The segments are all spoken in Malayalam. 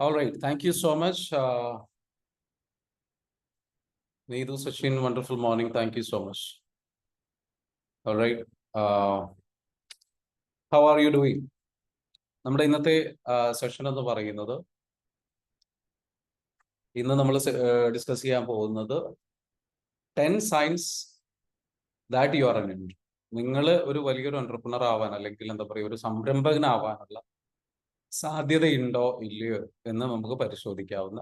All right, thank you so much. Uh, Needu Sachin, wonderful morning. Thank you so much. All right. Uh, how are you doing? നമ്മുടെ ഇന്നത്തെ സെഷൻ എന്ന് പറയുന്നത് ഇന്ന് നമ്മൾ ഡിസ്കസ് ചെയ്യാൻ പോകുന്നത് ten signs that you are an നിങ്ങൾ ഒരു വലിയൊരു എന്റർപ്രണർ ആവാൻ അല്ലെങ്കിൽ എന്താ പറയുക ഒരു സംരംഭകനാവാനുള്ള സാധ്യതയുണ്ടോ ഇല്ലയോ എന്ന് നമുക്ക് പരിശോധിക്കാവുന്ന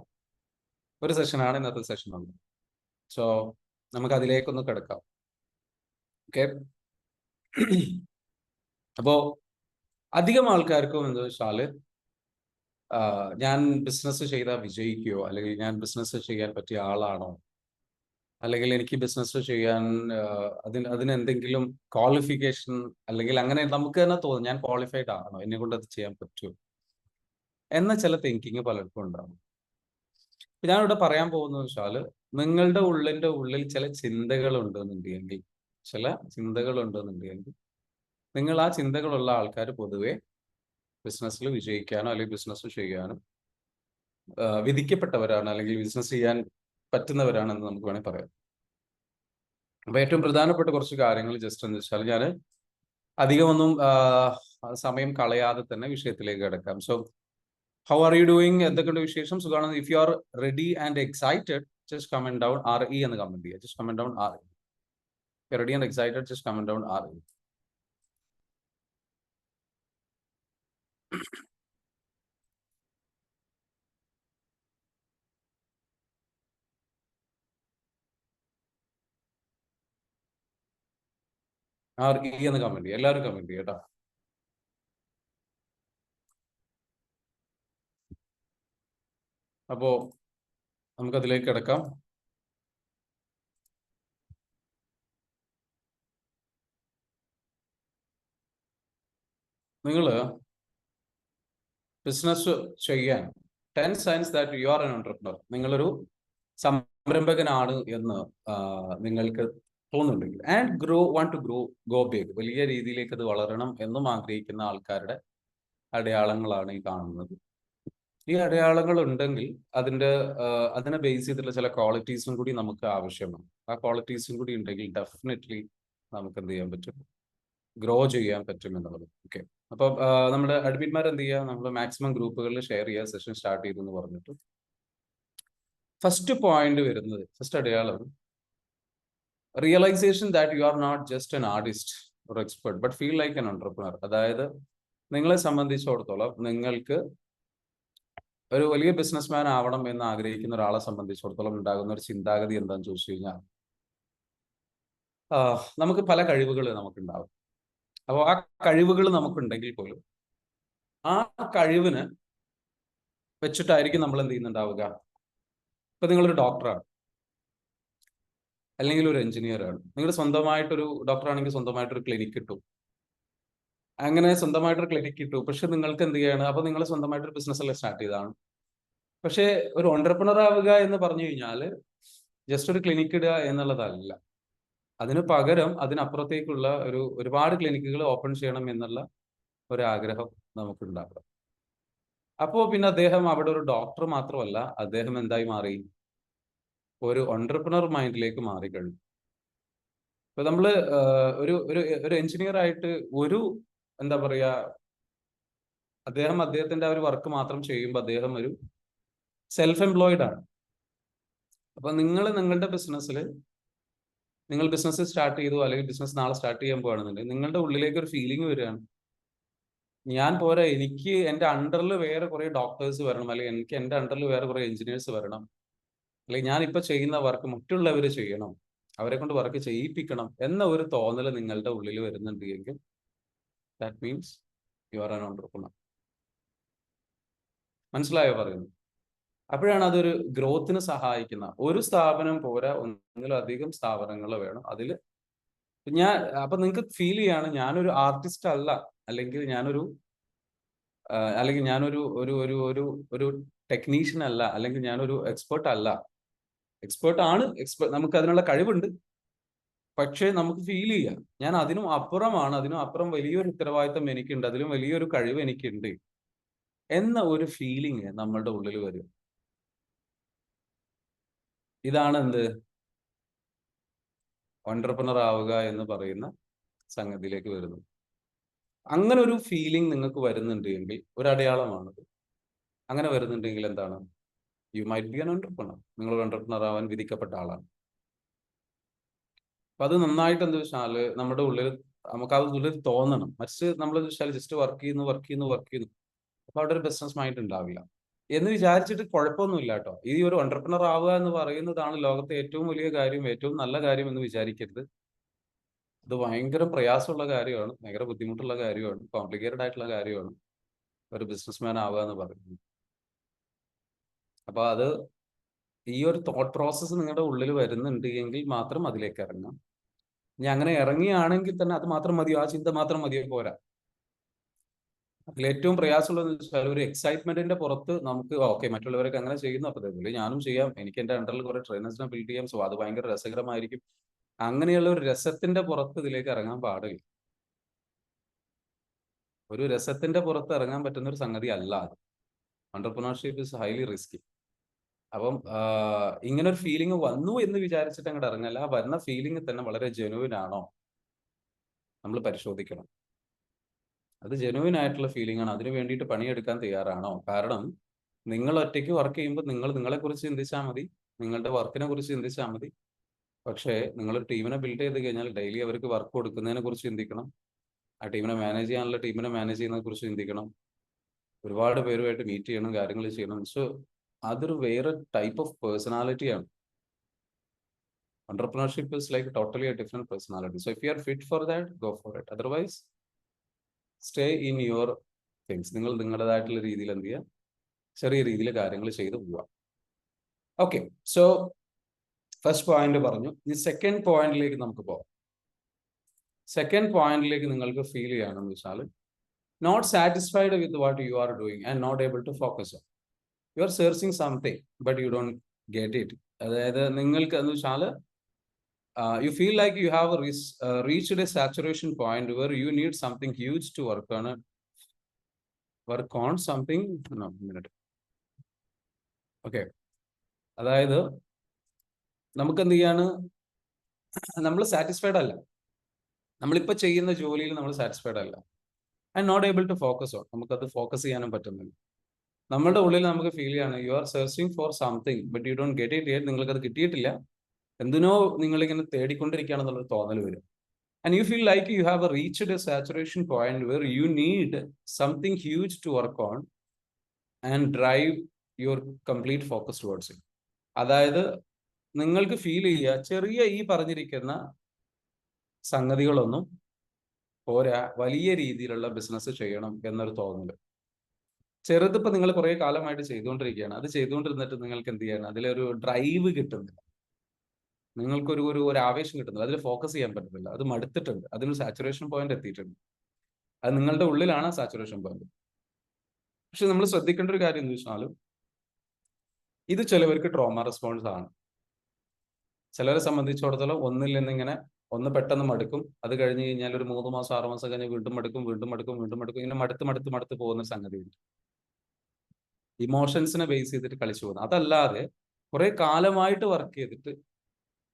ഒരു സെഷനാണ് ഇന്നത്തെ സെഷൻ ഉള്ളത് സോ നമുക്ക് അതിലേക്കൊന്ന് കിടക്കാം. ഓക്കെ അപ്പോ അധികം ആൾക്കാർക്കും എന്താ വെച്ചാൽ ഞാൻ ബിസിനസ് ചെയ്താൽ വിജയിക്കുകയോ അല്ലെങ്കിൽ ഞാൻ ബിസിനസ് ചെയ്യാൻ പറ്റിയ ആളാണോ അല്ലെങ്കിൽ എനിക്ക് ബിസിനസ് ചെയ്യാൻ അതിന് അതിന് എന്തെങ്കിലും ക്വാളിഫിക്കേഷൻ അല്ലെങ്കിൽ അങ്ങനെ നമുക്ക് തന്നെ തോന്നും ഞാൻ ക്വാളിഫൈഡ് ആണോ എന്നെ കൊണ്ട് അത് ചെയ്യാൻ പറ്റുമോ? എന്ന ചില തിങ്കിങ് പലർക്കും ഉണ്ടാവും. ഞാനിവിടെ പറയാൻ പോകുന്നത് വെച്ചാൽ നിങ്ങളുടെ ഉള്ളിന്റെ ഉള്ളിൽ ചില ചിന്തകൾ ഉണ്ടെന്നുണ്ടെങ്കിൽ ചില ചിന്തകൾ ഉണ്ടെന്നുണ്ടെങ്കിൽ നിങ്ങൾ ആ ചിന്തകളുള്ള ആൾക്കാർ പൊതുവെ ബിസിനസ്സിൽ വിജയിക്കാനോ അല്ലെങ്കിൽ ബിസിനസ് ചെയ്യാനും വിധിക്കപ്പെട്ടവരാണ് അല്ലെങ്കിൽ ബിസിനസ് ചെയ്യാൻ പറ്റുന്നവരാണെന്ന് നമുക്ക് വേണമെങ്കിൽ പറയാം. അപ്പൊ ഏറ്റവും പ്രധാനപ്പെട്ട കുറച്ച് കാര്യങ്ങൾ ജസ്റ്റ് എന്ന് വെച്ചാൽ ഞാൻ അധികമൊന്നും സമയം കളയാതെ തന്നെ വിഷയത്തിലേക്ക് കിടക്കാം. So how are you doing എന്തൊക്കെയുണ്ട് വിശേഷം? സുഖമാണ് if you are ready and excited just comment down R E എന്ന് കമന്റ് ചെയ്യുക just comment down R E ready and excited just comment down R E R E എന്ന് കമന്റ് ചെയ്യുക എല്ലാവരും കമന്റ് ചെയ്യുക കേട്ടോ. അപ്പോ നമുക്ക് അതിലേക്ക് കിടക്കാം. നിങ്ങൾ ബിസിനസ് ചെയ്യാൻ ten signs that you are an entrepreneur നിങ്ങളൊരു സംരംഭകനാണ് എന്ന് നിങ്ങൾക്ക് തോന്നുന്നുണ്ടെങ്കിൽ and grow want to grow go big വലിയ രീതിയിലേക്ക് അത് വളരണം എന്നും ആഗ്രഹിക്കുന്ന ആൾക്കാരുടെ അടയാളങ്ങളാണ് ഈ കാണുന്നത്. ഈ അടയാളങ്ങൾ ഉണ്ടെങ്കിൽ അതിന്റെ അതിനെ ബേസ് ചെയ്തിട്ടുള്ള ചില ക്വാളിറ്റീസും കൂടി നമുക്ക് ആവശ്യമാണ്. ആ ക്വാളിറ്റീസും കൂടി ഉണ്ടെങ്കിൽ ഡെഫിനറ്റ്ലി നമുക്ക് എന്ത് ചെയ്യാൻ പറ്റും? ഗ്രോ ചെയ്യാൻ പറ്റും എന്നുള്ളത്. ഓക്കെ അപ്പൊ നമ്മുടെ അഡ്മിറ്റ്മാർ എന്ത് ചെയ്യുക? നമ്മൾ മാക്സിമം ഗ്രൂപ്പുകളിൽ ഷെയർ ചെയ്യുക. സെഷൻ സ്റ്റാർട്ട് ചെയ്തു എന്ന് പറഞ്ഞിട്ട്. ഫസ്റ്റ് പോയിന്റ് വരുന്നത് ഫസ്റ്റ് അടയാളം. Realisation that you are not just an artist ഒരു expert but feel like an entrepreneur അതായത് നിങ്ങളെ സംബന്ധിച്ചിടത്തോളം നിങ്ങൾക്ക് ഒരു വലിയ ബിസിനസ്മാൻ ആവണം എന്ന് ആഗ്രഹിക്കുന്ന ഒരാളെ സംബന്ധിച്ചിടത്തോളം ഉണ്ടാകുന്ന ഒരു ചിന്താഗതി എന്താണെന്ന് ചോദിച്ചു കഴിഞ്ഞാൽ നമുക്ക് പല കഴിവുകൾ നമുക്കുണ്ടാവും. അപ്പോൾ ആ കഴിവുകൾ നമുക്കുണ്ടെങ്കിൽ പോലും ആ കഴിവിന് വെച്ചിട്ടായിരിക്കും നമ്മൾ എന്ത് ചെയ്യുന്നുണ്ടാവുക? ഇപ്പൊ നിങ്ങളൊരു ഡോക്ടറാണ് അല്ലെങ്കിൽ ഒരു എഞ്ചിനീയറാണ് നിങ്ങൾ സ്വന്തമായിട്ടൊരു ഡോക്ടറാണെങ്കിൽ സ്വന്തമായിട്ടൊരു ക്ലിനിക് ഇട്ടു അങ്ങനെ സ്വന്തമായിട്ടൊരു ക്ലിനിക്ക് കിട്ടു പക്ഷെ നിങ്ങൾക്ക് എന്ത് ചെയ്യാണ്? അപ്പൊ നിങ്ങൾ സ്വന്തമായിട്ടൊരു ബിസിനസ് അല്ലേ സ്റ്റാർട്ട് ചെയ്തതാണ്. പക്ഷേ ഒരു ഓണ്ടർപ്രണർ ആവുക എന്ന് പറഞ്ഞു കഴിഞ്ഞാൽ ജസ്റ്റ് ഒരു ക്ലിനിക്ക് ഇടുക എന്നുള്ളതല്ല. അതിന് പകരം അതിനപ്പുറത്തേക്കുള്ള ഒരു ഒരുപാട് ക്ലിനിക്കുകൾ ഓപ്പൺ ചെയ്യണം എന്നുള്ള ഒരു ആഗ്രഹം നമുക്കുണ്ടാകും. അപ്പോൾ പിന്നെ അദ്ദേഹം അവിടെ ഒരു ഡോക്ടർ മാത്രമല്ല അദ്ദേഹം എന്തായി മാറി? ഒരു ഓണ്ടർപ്രണർ മൈൻഡിലേക്ക് മാറിക്കഴിഞ്ഞു. ഇപ്പൊ നമ്മൾ ഒരു ഒരു ഒരു എഞ്ചിനീയർ ആയിട്ട് ഒരു എന്താ പറയാ അദ്ദേഹം അദ്ദേഹത്തിന്റെ ആ ഒരു വർക്ക് മാത്രം ചെയ്യുമ്പോൾ അദ്ദേഹം ഒരു സെൽഫ് എംപ്ലോയിഡ് ആണ്. അപ്പൊ നിങ്ങൾ നിങ്ങളുടെ ബിസിനസ്സിൽ നിങ്ങൾ ബിസിനസ് സ്റ്റാർട്ട് ചെയ്തു അല്ലെങ്കിൽ ബിസിനസ് നാളെ സ്റ്റാർട്ട് ചെയ്യാൻ പോകുകയാണെന്നുണ്ടെങ്കിൽ നിങ്ങളുടെ ഉള്ളിലേക്ക് ഒരു ഫീലിംഗ് വരികയാണ്. ഞാൻ പോരാ എനിക്ക് എന്റെ അണ്ടറിൽ വേറെ കുറേ ഡോക്ടേഴ്സ് വരണം അല്ലെങ്കിൽ എനിക്ക് എന്റെ അണ്ടറിൽ വേറെ കുറേ എഞ്ചിനീയേഴ്സ് വരണം അല്ലെങ്കിൽ ഞാൻ ഇപ്പൊ ചെയ്യുന്ന വർക്ക് മറ്റുള്ളവർ ചെയ്യണം അവരെ കൊണ്ട് വർക്ക് ചെയ്യിപ്പിക്കണം എന്ന ഒരു തോന്നൽ നിങ്ങളുടെ ഉള്ളിൽ വരുന്നുണ്ട് എങ്കിൽ that means you are an entrepreneur മനസ്സിലായോ പറയുന്നു അപ്പോഴാണ് അതൊരു ഗ്രോത്തിന് സഹായിക്കുന്ന. ഒരു സ്ഥാപനം പോരാ ഒന്നിലധികം സ്ഥാപനങ്ങൾ വേണം. അതിൽ ഞാൻ അപ്പൊ നിങ്ങൾക്ക് ഫീൽ ചെയ്യാണ് ഞാനൊരു ആർട്ടിസ്റ്റ് അല്ല അല്ലെങ്കിൽ ഞാനൊരു അല്ലെങ്കിൽ ഞാനൊരു ഒരു ഒരു ഒരു ഒരു ടെക്നീഷ്യൻ അല്ല അല്ലെങ്കിൽ ഞാനൊരു എക്സ്പേർട്ട് അല്ല. എക്സ്പേർട്ട് ആണ് എക്സ്പേർട്ട് നമുക്ക് അതിനുള്ള കഴിവുണ്ട്. പക്ഷേ നമുക്ക് ഫീൽ ചെയ്യാം. ഞാൻ അതിനും അപ്പുറമാണ് അതിനും അപ്പുറം വലിയൊരു ഉത്തരവാദിത്തം എനിക്കുണ്ട് അതിലും വലിയൊരു കഴിവ് എനിക്കുണ്ട് എന്ന ഒരു ഫീലിങ് നമ്മളുടെ ഉള്ളിൽ വരും. ഇതാണ് എന്ത്? ഓണ്ടർപ്രണർ ആവുക എന്ന് പറയുന്ന സംഗതിയിലേക്ക് വരുന്നത്. അങ്ങനെ ഒരു ഫീലിംഗ് നിങ്ങൾക്ക് വരുന്നുണ്ട് എങ്കിൽ ഒരു അടയാളമാണത്. അങ്ങനെ വരുന്നുണ്ടെങ്കിൽ എന്താണ്? You might be an entrepreneur നിങ്ങൾ ഓണ്ടർപ്രണർ ആവാൻ വിധിക്കപ്പെട്ട ആളാണ്. അപ്പൊ അത് നന്നായിട്ട് എന്താ വെച്ചാൽ നമ്മുടെ ഉള്ളിൽ നമുക്ക് അത് ഉള്ളിൽ തോന്നണം. മറിച്ച് നമ്മൾ വെച്ചാൽ ജസ്റ്റ് വർക്ക് ചെയ്യുന്നു വർക്ക് ചെയ്യുന്നു വർക്ക് ചെയ്യുന്നു. അപ്പൊ അവിടെ ഒരു ബിസിനസ് മൈൻഡ് ഉണ്ടാവില്ല. എന്ന് വിചാരിച്ചിട്ട് കുഴപ്പമൊന്നുമില്ല കേട്ടോ. ഈ ഒരു ഒണ്ടർപ്രണർ ആവുക എന്ന് പറയുന്നതാണ് ലോകത്തെ ഏറ്റവും വലിയ കാര്യം ഏറ്റവും നല്ല കാര്യം എന്ന് വിചാരിക്കരുത്. അത് ഭയങ്കര പ്രയാസമുള്ള കാര്യമാണ് ഭയങ്കര ബുദ്ധിമുട്ടുള്ള കാര്യമാണ് കോംപ്ലിക്കേറ്റഡ് ആയിട്ടുള്ള കാര്യമാണ് ഒരു ബിസിനസ്മാൻ ആവുക എന്ന് പറയുന്നത്. അപ്പൊ അത് ഈ ഒരു തോട്ട് പ്രോസസ്സ് നിങ്ങളുടെ ഉള്ളിൽ വരുന്നുണ്ട് എങ്കിൽ മാത്രം അതിലേക്ക് ഇറങ്ങാം ഇനി അങ്ങനെ ഇറങ്ങിയാണെങ്കിൽ തന്നെ അത് മാത്രം മതിയോ? ആ ചിന്ത മാത്രം മതിയോ? പോരാ. അതിൽ ഏറ്റവും പ്രയാസമുള്ളതെന്ന് വെച്ചാൽ ഒരു എക്സൈറ്റ്മെന്റിന്റെ പുറത്ത് നമുക്ക് ഓക്കെ മറ്റുള്ളവരൊക്കെ അങ്ങനെ ചെയ്യുന്നു. അപ്പൊ അതേപോലെ ഞാനും ചെയ്യാം. എനിക്ക് എന്റെ അണ്ടറിൽ കുറെ ട്രെയിനേഴ്സിനെ ബിൽഡ് ചെയ്യാം. സോ അത് ഭയങ്കര രസകരമായിരിക്കും. അങ്ങനെയുള്ള ഒരു രസത്തിന്റെ പുറത്ത് ഇതിലേക്ക് ഇറങ്ങാൻ പാടില്ല. ഒരു രസത്തിന്റെ പുറത്ത് ഇറങ്ങാൻ പറ്റുന്ന ഒരു സംഗതി അല്ല അത്. ഓണ്ടർപ്രണർഷിപ്പ് ഇസ് ഹൈലി റിസ്കി അപ്പം ഇങ്ങനെ ഒരു ഫീലിംഗ് വന്നു എന്ന് വിചാരിച്ചിട്ട് അങ്ങോട്ട് ഇറങ്ങല്ല. ആ വരുന്ന ഫീലിംഗ് തന്നെ വളരെ ജെനുവിൻ ആണോ നമ്മൾ പരിശോധിക്കണം. അത് ജെനുവിൻ ആയിട്ടുള്ള ഫീലിംഗ് ആണ്. അതിനു വേണ്ടിയിട്ട് പണിയെടുക്കാൻ തയ്യാറാണോ? കാരണം നിങ്ങൾ ഒറ്റയ്ക്ക് വർക്ക് ചെയ്യുമ്പോൾ നിങ്ങൾ നിങ്ങളെ കുറിച്ച് ചിന്തിച്ചാൽ മതി. നിങ്ങളുടെ വർക്കിനെ കുറിച്ച് ചിന്തിച്ചാൽ മതി. പക്ഷേ നിങ്ങൾ ടീമിനെ ബിൽഡ് ചെയ്ത് കഴിഞ്ഞാൽ ഡെയിലി അവർക്ക് വർക്ക് കൊടുക്കുന്നതിനെ കുറിച്ച് ചിന്തിക്കണം. ആ ടീമിനെ മാനേജ് ചെയ്യാനുള്ള ടീമിനെ മാനേജ് ചെയ്യുന്നതിനെ കുറിച്ച് ചിന്തിക്കണം. ഒരുപാട് പേരുമായിട്ട് മീറ്റ് ചെയ്യണം കാര്യങ്ങൾ ചെയ്യണം. സോ അതൊരു വേറെ ടൈപ്പ് ഓഫ് പേഴ്സണാലിറ്റിയാണ് entrepreneurship is like totally a different personality. So if you are fit for that, go for it. Otherwise, stay in your things. നിങ്ങൾ നിങ്ങളുടേതായിട്ടുള്ള രീതിയിൽ എന്ത് ചെയ്യുക? ചെറിയ രീതിയിൽ കാര്യങ്ങൾ ചെയ്തു പോവുക. ഓക്കെ സോ ഫസ്റ്റ് പോയിന്റ് പറഞ്ഞു. ഇനി സെക്കൻഡ് പോയിന്റിലേക്ക് നമുക്ക് പോവാം സെക്കൻഡ് പോയിന്റിലേക്ക് നിങ്ങൾക്ക് ഫീൽ ചെയ്യണമെന്ന് വെച്ചാൽ not satisfied with what you are doing and not able to focus on you are searching something but you don't get it അതായത് നിങ്ങൾക്ക് എന്ന് വെച്ചാൽ you feel like you have have a saturation point where you need something huge to work huge work on something okay. അതായത് നമുക്ക് എന്ത് ചെയ്യാണ്? നമ്മൾ സാറ്റിസ്ഫൈഡ് അല്ല. നമ്മളിപ്പോൾ ചെയ്യുന്ന ജോലിയിൽ നമ്മൾ സാറ്റിസ്ഫൈഡ് അല്ല. And not able to focus on നമുക്കത് ഫോക്കസ് ചെയ്യാനും പറ്റുന്നില്ല. നമ്മുടെ ഉള്ളിൽ നമുക്ക് ഫീൽ ചെയ്യാണ് you are searching for something but you don't get it yet നിങ്ങൾക്ക് അത് കിട്ടിയിട്ടില്ല. എന്തിനോ നിങ്ങളിങ്ങനെ തേടിക്കൊണ്ടിരിക്കുകയാണെന്നുള്ളൊരു തോന്നൽ വരും. And you feel like you have reached a saturation point where you need something huge to work on and drive your complete focus towards it അതായത് നിങ്ങൾക്ക് ഫീൽ ചെയ്യുക ചെറിയ ഈ പറഞ്ഞിരിക്കുന്ന സംഗതികളൊന്നും പോരാ വലിയ രീതിയിലുള്ള ബിസിനസ് ചെയ്യണം എന്നൊരു തോന്നൽ ചെറുതിപ്പോ നിങ്ങൾ കുറെ കാലമായിട്ട് ചെയ്തുകൊണ്ടിരിക്കുകയാണ്. അത് ചെയ്തുകൊണ്ടിരുന്നിട്ട് നിങ്ങൾക്ക് എന്ത് ചെയ്യണം അതിലൊരു ഡ്രൈവ് കിട്ടുന്നില്ല. നിങ്ങൾക്കൊരു ഒരു ഒരു ആവേശം കിട്ടുന്നില്ല. അതിൽ ഫോക്കസ് ചെയ്യാൻ പറ്റുന്നില്ല അത് മടുത്തിട്ടുണ്ട്. അതിനൊരു സാച്ചുറേഷൻ പോയിന്റ് എത്തിയിട്ടുണ്ട്. അത് നിങ്ങളുടെ ഉള്ളിലാണ് സാച്ചുറേഷൻ പോയിന്റ് പക്ഷെ നമ്മൾ ശ്രദ്ധിക്കേണ്ട ഒരു കാര്യം എന്ന് വെച്ചാൽ ഇത് ചിലവർക്ക് ട്രോമ റെസ്പോൺസ് ആണ്. ചിലരെ സംബന്ധിച്ചിടത്തോളം ഒന്നിൽ നിന്ന് ഇങ്ങനെ ഒന്ന് പെട്ടെന്ന് മടുക്കും. അത് കഴിഞ്ഞ് കഴിഞ്ഞാൽ ഒരു മൂന്ന് മാസം ആറ് മാസം കഴിഞ്ഞ് വീണ്ടും മടുക്കും വീണ്ടും മടുക്കും വീണ്ടും മടുക്കും. ഇങ്ങനെ മടുത്ത് മടുത്ത് മടുത്ത് പോകുന്ന സംഗതിയുണ്ട്. ഇമോഷൻസിനെ ബേസ് ചെയ്തിട്ട് കളിച്ചു പോകുന്നത്. അതല്ലാതെ കുറെ കാലമായിട്ട് വർക്ക് ചെയ്തിട്ട്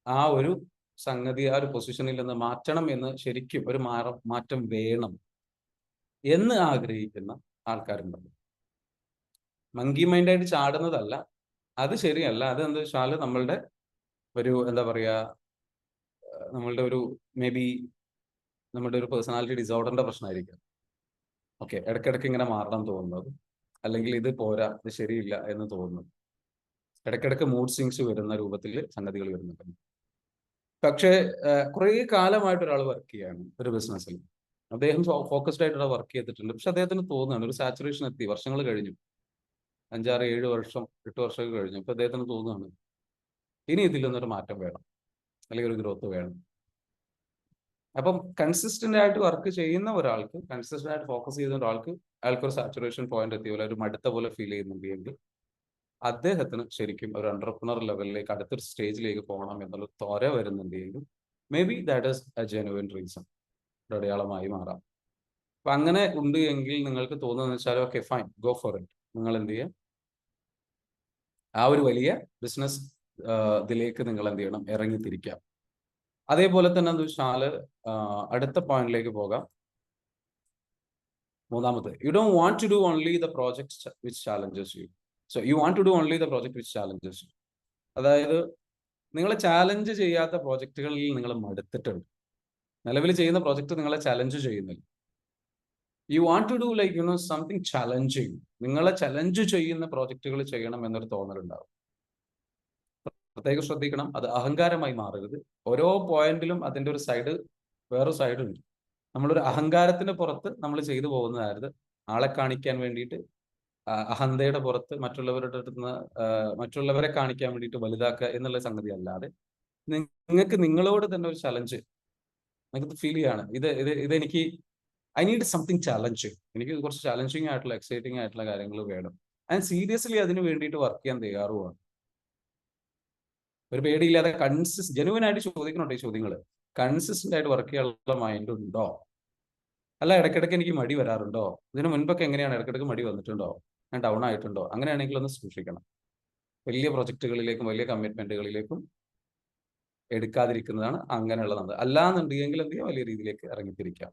ആ ഒരു സംഗതി ആ ഒരു പൊസിഷനിൽ നിന്ന് മാറ്റണം എന്ന് ശരിക്കും ഒരു മാറ്റം വേണം എന്ന് ആഗ്രഹിക്കുന്ന ആൾക്കാരുണ്ടല്ലോ. മങ്കി മൈൻഡായിട്ട് ചാടുന്നതല്ല. അത് ശരിയല്ല. അത് എന്താ വെച്ചാൽ നമ്മളുടെ ഒരു എന്താ പറയുക നമ്മളുടെ ഒരു മേ ബി നമ്മുടെ ഒരു പേഴ്സണാലിറ്റി ഡിസോർഡറിന്റെ പ്രശ്നമായിരിക്കും. ഓക്കെ ഇടയ്ക്കിടയ്ക്ക് ഇങ്ങനെ മാറണം തോന്നുന്നത്. അല്ലെങ്കിൽ ഇത് പോരാ ഇത് ശരിയില്ല എന്ന് തോന്നുന്നു. ഇടയ്ക്കിടയ്ക്ക് മൂഡ് സ്വിങ്സ് വരുന്ന രൂപത്തിൽ സംഗതികൾ വരുന്നുണ്ട്. പക്ഷേ കുറേ കാലമായിട്ട് ഒരാൾ വർക്ക് ചെയ്യാണ് ഒരു ബിസിനസ്സിൽ അദ്ദേഹം ഫോക്കസ്ഡ് ആയിട്ട് വർക്ക് ചെയ്തിട്ടുണ്ട്. പക്ഷെ അദ്ദേഹത്തിന് തോന്നുകയാണ് ഒരു സാച്ചുറേഷൻ എത്തി. വർഷങ്ങൾ കഴിഞ്ഞു. അഞ്ചാറ് ഏഴ് വർഷം എട്ട് വർഷമൊക്കെ കഴിഞ്ഞു. അപ്പൊ അദ്ദേഹത്തിന് തോന്നുകയാണ് ഇനി ഇതിൽ നിന്നൊരു മാറ്റം വേണം. അല്ലെങ്കിൽ ഒരു ഗ്രോത്ത് വേണം. അപ്പം കൺസിസ്റ്റന്റ് ആയിട്ട് വർക്ക് ചെയ്യുന്ന ഒരാൾക്ക് കൺസിസ്റ്റന്റ് ആയിട്ട് ഫോക്കസ് ചെയ്യുന്ന ഒരാൾക്ക് അയാൾക്ക് ഒരു സാച്ചുറേഷൻ പോയിന്റ് എത്തിയ പോലെ ഒരു മടുത്ത പോലെ ഫീൽ ചെയ്യുന്നുണ്ടെങ്കിൽ അദ്ദേഹത്തിന് ശരിക്കും ഒരു അണ്ടർപ്രണർ ലെവലിലേക്ക് അടുത്തൊരു സ്റ്റേജിലേക്ക് പോകണം എന്നുള്ള തോര വരുന്നുണ്ടെങ്കിൽ may be that is a genuine reason അടയാളമായി മാറാം. അപ്പൊ അങ്ങനെ ഉണ്ട് എങ്കിൽ നിങ്ങൾക്ക് തോന്നുന്നത് വെച്ചാൽ okay fine go for it നിങ്ങൾ എന്ത് ചെയ്യുക ആ ഒരു വലിയ ബിസിനസ് ഇതിലേക്ക് നിങ്ങൾ എന്ത് ചെയ്യണം? ഇറങ്ങിത്തിരിക്കാം. അതേപോലെ തന്നെ എന്താ വെച്ചാൽ അടുത്ത പോയിന്റിലേക്ക് പോകാം. മൂന്നാമത് you don't want to do only the project which challenges you so you want to do only the project which challenges you അതായത് നിങ്ങളെ ചാലഞ്ച് ചെയ്യാത്ത പ്രോജക്റ്റുകളിൽ നിങ്ങൾ മടുത്തിട്ടുണ്ട്. നിലവിൽ ചെയ്യുന്ന പ്രോജക്റ്റ് നിങ്ങളെ ചലഞ്ച് ചെയ്യുന്നില്ല. You want to do like you know something challenging നിങ്ങളെ ചലഞ്ച് ചെയ്യുന്ന പ്രോജക്റ്റുകൾ ചെയ്യണം എന്നൊരു തോന്നലുണ്ടാവും. പ്രത്യേകം ശ്രദ്ധിക്കണം. അത് അഹങ്കാരമായി മാറരുത്. ഓരോ പോയിന്റിലും അതിന്റെ ഒരു സൈഡ് വേറൊരു സൈഡ് ഉണ്ട്. നമ്മളൊരു അഹങ്കാരത്തിന് പുറത്ത് നമ്മൾ ചെയ്തു പോകുന്നതായത് ആളെ കാണിക്കാൻ വേണ്ടിയിട്ട് അഹന്തയുടെ പുറത്ത് മറ്റുള്ളവരുടെ അടുത്ത് നിന്ന് മറ്റുള്ളവരെ കാണിക്കാൻ വേണ്ടിയിട്ട് വലുതാക്കുക എന്നുള്ള സംഗതി അല്ലാതെ നിങ്ങൾക്ക് നിങ്ങളോട് തന്നെ ഒരു ചലഞ്ച് നിങ്ങൾക്ക് ഫീൽ ചെയ്യാണ്. ഇത് ഇത് ഇതെനിക്ക് ഐ നീഡ് സംതിങ് ചലഞ്ച് എനിക്ക് കുറച്ച് ചലഞ്ചിങ് ആയിട്ടുള്ള എക്സൈറ്റിംഗ് ആയിട്ടുള്ള കാര്യങ്ങൾ വേണം. ആൻഡ് സീരിയസ്ലി അതിന് വേണ്ടിയിട്ട് വർക്ക് ചെയ്യാൻ തയ്യാറുമാണ് ഒരു പേടിയില്ലാതെ കൺസിസ് ജനുവൻ ആയിട്ട് ചോദിക്കണോട്ടെ ഈ ചോദ്യങ്ങൾ കൺസിസ്റ്റന്റ് ആയിട്ട് വർക്ക് ചെയ്യാനുള്ള മൈൻഡ് ഉണ്ടോ? അല്ല ഇടയ്ക്കിടയ്ക്ക് എനിക്ക് മടി വരാറുണ്ടോ? ഇതിന് മുൻപൊക്കെ എങ്ങനെയാണ് ഇടയ്ക്കിടയ്ക്ക് മടി വന്നിട്ടുണ്ടോ? ഞാൻ ഡൗൺ ആയിട്ടുണ്ടോ? അങ്ങനെയാണെങ്കിൽ ഒന്ന് സൂക്ഷിക്കണം. വലിയ പ്രൊജക്റ്റുകളിലേക്കും വലിയ കമ്മിറ്റ്മെന്റുകളിലേക്കും എടുക്കാതിരിക്കുന്നതാണ് അങ്ങനെയുള്ളത് അല്ലാന്നുണ്ടെങ്കിൽ എന്ത് ചെയ്യാം? വലിയ രീതിയിലേക്ക് ഇറങ്ങിത്തിരിക്കാം.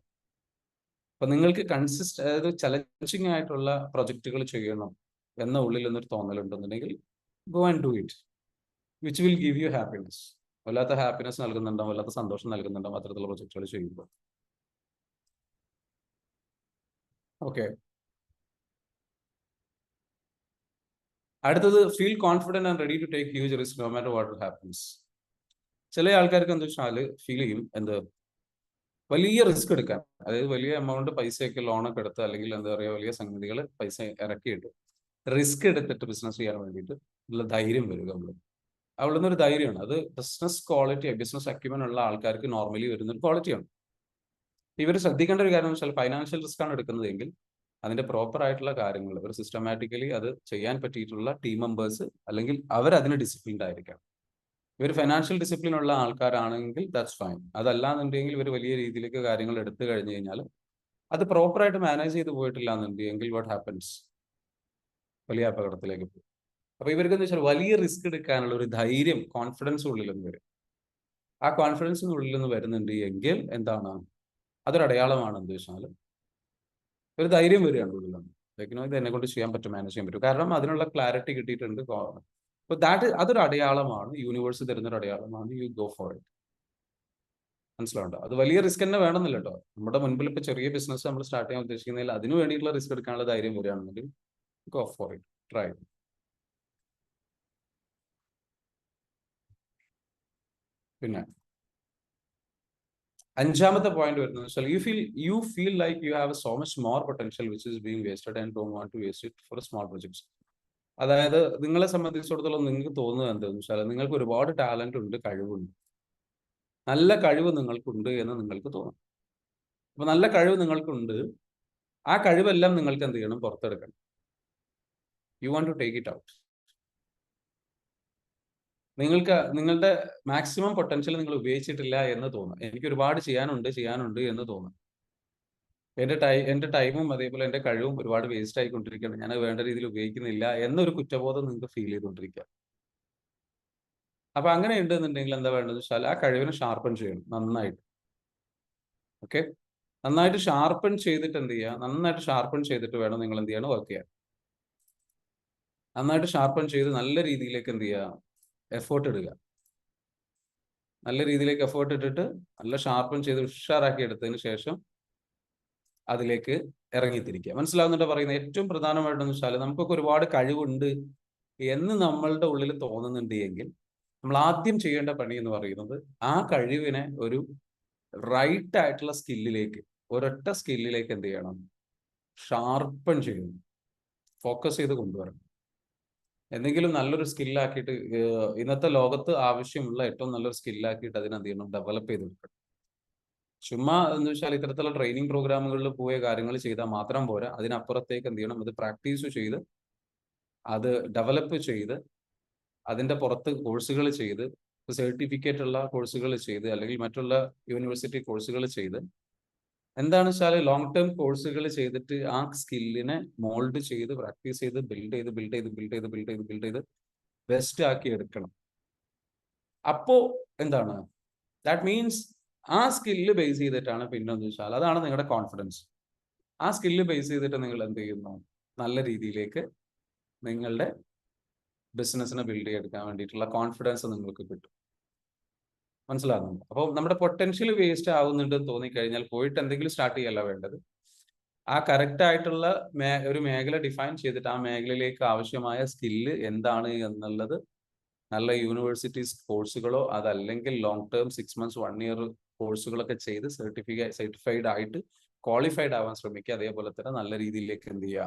അപ്പൊ നിങ്ങൾക്ക് കൺസിസ്റ്റ് അതായത് ചലഞ്ചിങ് ആയിട്ടുള്ള പ്രൊജക്റ്റുകൾ ചെയ്യണം എന്ന ഉള്ളിൽ നിന്നൊരു തോന്നലുണ്ടെന്നുണ്ടെങ്കിൽ go and do it which will give you happiness വല്ലാത്ത ഹാപ്പിനെസ് നൽകുന്നുണ്ടോ വല്ലാത്ത സന്തോഷം നൽകുന്നുണ്ടോ അത്തരത്തിലുള്ള പ്രൊജക്റ്റുകൾ ചെയ്യുമ്പോൾ. ഓക്കെ അടുത്തത് feel confident and ready to take huge risk no matter what happens ചില ആൾക്കാർക്ക് എന്താ വെച്ചാൽ ഫീൽ ചെയ്യും എന്ത്? വലിയ റിസ്ക് എടുക്കാൻ. അതായത് വലിയ എമൗണ്ട് പൈസയൊക്കെ ലോണൊക്കെ എടുത്ത് അല്ലെങ്കിൽ എന്താ പറയുക വലിയ സംഗതികൾ പൈസ ഇറക്കിയിട്ട് റിസ്ക് എടുത്തിട്ട് ബിസിനസ് ചെയ്യാൻ വേണ്ടിയിട്ട് ഉള്ള ധൈര്യം വരിക നമ്മൾ അവിടെ നിന്നൊരു ധൈര്യമാണ് അത് ബിസിനസ് ക്വാളിറ്റി ബിസിനസ് അക്യുമെന്റ് ഉള്ള ആൾക്കാർക്ക് നോർമലി വരുന്ന ഒരു ക്വാളിറ്റിയാണ് ഇവർ ശ്രദ്ധിക്കേണ്ട ഒരു കാര്യം വെച്ചാൽ ഫൈനാൻഷ്യൽ റിസ്ക് ആണ് എടുക്കുന്നതെങ്കിൽ അതിന്റെ പ്രോപ്പർ ആയിട്ടുള്ള കാര്യങ്ങൾ ഇവർ സിസ്റ്റമാറ്റിക്കലി അത് ചെയ്യാൻ പറ്റിയിട്ടുള്ള ടീം മെമ്പേഴ്സ് അല്ലെങ്കിൽ അവർ അതിന് ഡിസിപ്ലിൻഡ് ആയിരിക്കണം. ഇവർ ഫൈനാൻഷ്യൽ ഡിസിപ്ലിൻ ഉള്ള ആൾക്കാരാണെങ്കിൽ ദാറ്റ്സ് ഫൈൻ അതല്ലാന്നുണ്ടെങ്കിൽ ഇവർ വലിയ രീതിയിലേക്ക് കാര്യങ്ങൾ എടുത്തു കഴിഞ്ഞു കഴിഞ്ഞാൽ അത് പ്രോപ്പറായിട്ട് മാനേജ് ചെയ്ത് പോയിട്ടില്ല എന്നുണ്ടെങ്കിൽ വാട്ട് ഹാപ്പൻസ് വലിയ അപകടത്തിലേക്ക് പോകും. അപ്പൊ ഇവർക്ക് എന്താ വെച്ചാൽ വലിയ റിസ്ക് എടുക്കാനുള്ള ഒരു ധൈര്യം കോൺഫിഡൻസ് ഉള്ളിൽ നിന്ന് വരും. ആ കോൺഫിഡൻസ് ഉള്ളിൽ നിന്ന് വരുന്നുണ്ട് എങ്കിൽ എന്താണ്? അതൊരു അടയാളമാണ് എന്ത് വെച്ചാൽ ഒരു ധൈര്യം വരികയാണ് ഉള്ളിൽ നിന്ന്. ലൈക്കിനോ ഇത് എന്നെ കൊണ്ട് ചെയ്യാൻ പറ്റും മാനേജ് ചെയ്യാൻ പറ്റും. കാരണം അതിനുള്ള ക്ലാരിറ്റി കിട്ടിയിട്ടുണ്ട് അപ്പൊ ദാറ്റ് അതൊരു അടയാളമാണ്. യൂണിവേഴ്സ് തരുന്നൊരു അടയാളമാണ്. യു ഗോ ഫോർ ഇറ്റ് മനസ്സിലാവണ്ട? അത് വലിയ റിസ്ക് തന്നെ വേണമെന്നില്ല കേട്ടോ നമ്മുടെ മുൻപിൽ ഇപ്പൊ ചെറിയ ബിസിനസ് നമ്മൾ സ്റ്റാർട്ട് ചെയ്യാൻ ഉദ്ദേശിക്കുന്നതിൽ അതിനു വേണ്ടിയിട്ടുള്ള റിസ്ക് എടുക്കാനുള്ള ധൈര്യം വരികയാണെന്നുണ്ടെങ്കിൽ ഗോ ഫോർ ഇറ്റ് ട്രൈ പിന്നെ അഞ്ചാമത്തെ പോയിന്റ് വരുന്നത് you feel you feel like you have so much more potential which is being wasted and do want to waste it for small projects അതായത് നിങ്ങളെ സംബന്ധിച്ചിടത്തോളം നിങ്ങൾക്ക് തോന്നുന്നത് എന്താണെന്ന് വെച്ചാൽ നിങ്ങൾക്ക് ഒരുപാട് ടാലന്റ് ഉണ്ട് കഴിവുണ്ട്. നല്ല കഴിവ് നിങ്ങൾക്കുണ്ട് എന്ന് നിങ്ങൾക്ക് തോന്നും. അപ്പൊ നല്ല കഴിവ് നിങ്ങൾക്കുണ്ട്. ആ കഴിവെല്ലാം നിങ്ങൾക്ക് എന്ത് ചെയ്യണം? പുറത്തെടുക്കണം. You want to take it out നിങ്ങൾക്ക് നിങ്ങളുടെ മാക്സിമം പൊട്ടൻഷ്യൽ നിങ്ങൾ ഉപയോഗിച്ചിട്ടില്ല എന്ന് തോന്നും. എനിക്ക് ഒരുപാട് ചെയ്യാനുണ്ട് ചെയ്യാനുണ്ട് എന്ന് തോന്നും. എന്റെ ടൈം എന്റെ ടൈമും അതേപോലെ എന്റെ കഴിവും ഒരുപാട് വേസ്റ്റ് ആയിക്കൊണ്ടിരിക്കുകയാണ്. ഞാൻ വേണ്ട രീതിയിൽ ഉപയോഗിക്കുന്നില്ല എന്നൊരു കുറ്റബോധം നിങ്ങൾക്ക് ഫീൽ ചെയ്തുകൊണ്ടിരിക്കുക. അപ്പൊ അങ്ങനെ ഉണ്ടെന്നുണ്ടെങ്കിൽ എന്താ വേണ്ടത് വെച്ചാൽ ആ കഴിവിനെ ഷാർപ്പൺ ചെയ്യണം നന്നായിട്ട്. ഓക്കെ നന്നായിട്ട് ഷാർപ്പൺ ചെയ്തിട്ട് എന്ത് ചെയ്യുക? നന്നായിട്ട് ഷാർപ്പൺ ചെയ്തിട്ട് വേണം നിങ്ങൾ എന്ത് ചെയ്യണം വർക്ക് ചെയ്യാൻ നന്നായിട്ട് ഷാർപ്പൺ ചെയ്ത് നല്ല രീതിയിലേക്ക് എന്ത് ചെയ്യുക? എഫേർട്ട് ഇടുക നല്ല രീതിയിലേക്ക് എഫേർട്ട് ഇട്ടിട്ട് നല്ല ഷാർപ്പൺ ചെയ്ത് ഉഷാറാക്കി എടുത്തതിന് ശേഷം അതിലേക്ക് ഇറങ്ങിത്തിരിക്കുക. മനസ്സിലാവുന്നുണ്ടോ പറയുന്നത്? ഏറ്റവും പ്രധാനമായിട്ടെന്ന് വെച്ചാൽ നമുക്കൊക്കെ ഒരുപാട് കഴിവുണ്ട് എന്ന് നമ്മളുടെ ഉള്ളിൽ തോന്നുന്നുണ്ട് എങ്കിൽ നമ്മൾ ആദ്യം ചെയ്യേണ്ട പണി എന്ന് പറയുന്നത് ആ കഴിവിനെ ഒരു റൈറ്റ് ആയിട്ടുള്ള സ്കില്ലിലേക്ക് ഒരൊറ്റ സ്കില്ലിലേക്ക് എന്ത് ചെയ്യണം? ഷാർപ്പൺ ചെയ്യണം. ഫോക്കസ് ചെയ്ത് കൊണ്ടുവരണം. എന്തെങ്കിലും നല്ലൊരു സ്കില്ലാക്കിയിട്ട് ഇന്നത്തെ ലോകത്ത് ആവശ്യമുള്ള ഏറ്റവും നല്ലൊരു സ്കില്ലാക്കിയിട്ട് അതിനെ എന്ത് ചെയ്യണം? ഡെവലപ്പ് ചെയ്ത് എടുക്കണം ചുമ്മാ എന്ന് വെച്ചാൽ ഇത്തരത്തിലുള്ള ട്രെയിനിങ് പ്രോഗ്രാമുകളിൽ പോയ കാര്യങ്ങൾ ചെയ്താൽ മാത്രം പോരാ. അതിനപ്പുറത്തേക്ക് എന്ത് ചെയ്യണം? അത് പ്രാക്ടീസ് ചെയ്ത് അത് ഡെവലപ്പ് ചെയ്ത് അതിന്റെ പുറത്ത് കോഴ്സുകൾ ചെയ്ത് സർട്ടിഫിക്കറ്റ് ഉള്ള കോഴ്സുകൾ ചെയ്ത് അല്ലെങ്കിൽ മറ്റുള്ള യൂണിവേഴ്സിറ്റി കോഴ്സുകൾ ചെയ്ത് എന്താണ് വെച്ചാൽ ലോങ് ടേം കോഴ്സുകൾ ചെയ്തിട്ട് ആ സ്കില്ലിനെ മോൾഡ് ചെയ്ത് പ്രാക്ടീസ് ചെയ്ത് ബിൽഡ് ചെയ്ത് ബിൽഡ് ചെയ്ത് ബിൽഡ് ചെയ്ത് ബിൽഡ് ചെയ്ത് ബിൽഡ് ചെയ്ത് ബെസ്റ്റ് ആക്കി എടുക്കണം. അപ്പോ എന്താണ്? ദാറ്റ് മീൻസ് ആ സ്കില്ല് ബേസ് ചെയ്തിട്ടാണ് പിന്നെ എന്ന് വെച്ചാൽ അതാണ് നിങ്ങളുടെ കോൺഫിഡൻസ് ആ സ്കില്ല് ബേസ് ചെയ്തിട്ട് നിങ്ങൾ എന്ത് ചെയ്യുന്നു? നല്ല രീതിയിലേക്ക് നിങ്ങളുടെ ബിസിനസ്സിനെ ബിൽഡ് ചെയ്തെടുക്കാൻ വേണ്ടിയിട്ടുള്ള കോൺഫിഡൻസ് നിങ്ങൾക്ക് കിട്ടും. മനസ്സിലാകുന്നുണ്ട്. അപ്പോൾ നമ്മുടെ പൊട്ടൻഷ്യൽ വേസ്റ്റ് ആവുന്നുണ്ടെന്ന് തോന്നിക്കഴിഞ്ഞാൽ പോയിട്ട് എന്തെങ്കിലും സ്റ്റാർട്ട് ചെയ്യല്ല വേണ്ടത്. ആ കറക്റ്റ് ആയിട്ടുള്ള മേ ഒരു മേഖല ഡിഫൈൻ ചെയ്തിട്ട് ആ മേഖലയിലേക്ക് ആവശ്യമായ സ്കില്ല് എന്താണ് എന്നുള്ളത് നല്ല യൂണിവേഴ്സിറ്റീസ് കോഴ്സുകളോ അതല്ലെങ്കിൽ long term six months one year കോഴ്സുകളൊക്കെ ചെയ്ത് സർട്ടിഫിക്കറ്റ് സർട്ടിഫൈഡ് ആയിട്ട് ക്വാളിഫൈഡ് ആവാൻ ശ്രമിക്കുക. അതേപോലെ തന്നെ നല്ല രീതിയിലേക്ക് എന്ത് ചെയ്യുക?